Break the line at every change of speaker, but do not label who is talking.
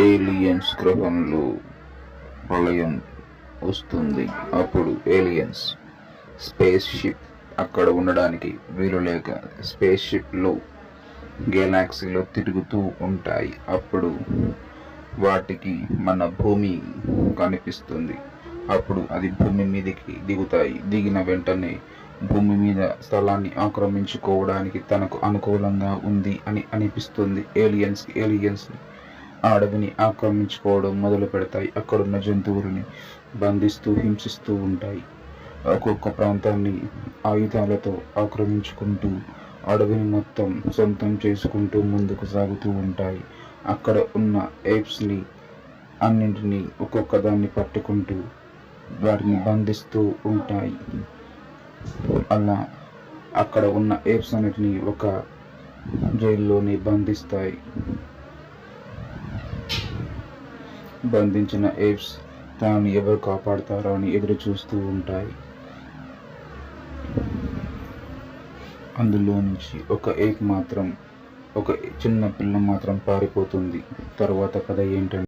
Aliens గ్రహంలో ప్రళయం వస్తుంది. అప్పుడు ఏలియన్స్ స్పేస్ షిప్ అక్కడ ఉండడానికి వీలు లేక స్పేస్ షిప్లో గెలాక్సీలో తిరుగుతూ ఉంటాయి. అప్పుడు వాటికి మన భూమి కనిపిస్తుంది. అప్పుడు అది భూమి మీదకి దిగుతాయి. దిగిన వెంటనే భూమి మీద స్థలాన్ని ఆక్రమించుకోవడానికి తనకు అనుకూలంగా ఉంది అని అనిపిస్తుంది. ఏలియన్స్ ఏలియన్స్ అడవిని ఆక్రమించుకోవడం మొదలు పెడతాయి. అక్కడున్న జంతువులని బంధిస్తూ హింసిస్తూ ఉంటాయి. ఒక్కొక్క ప్రాంతాన్ని ఆయుధాలతో ఆక్రమించుకుంటూ అడవిని మొత్తం సొంతం చేసుకుంటూ ముందుకు సాగుతూ ఉంటాయి. అక్కడ ఉన్న ఏప్స్ని అన్నింటినీ ఒక్కొక్క దాన్ని పట్టుకుంటూ వాటిని బంధిస్తూ ఉంటాయి. అలా అక్కడ ఉన్న ఏప్స్ అన్నిటిని ఒక జైల్లోని బంధిస్తాయి. బంధించిన ఏప్స్ తాను ఎవరు కాపాడుతారో అని ఎదురు చూస్తూ ఉంటాయి. అందులో నుంచి ఒక ఏక్ మాత్రం ఒక చిన్న పిల్ల మాత్రం పారిపోతుంది. తర్వాత కథ ఏంటంటే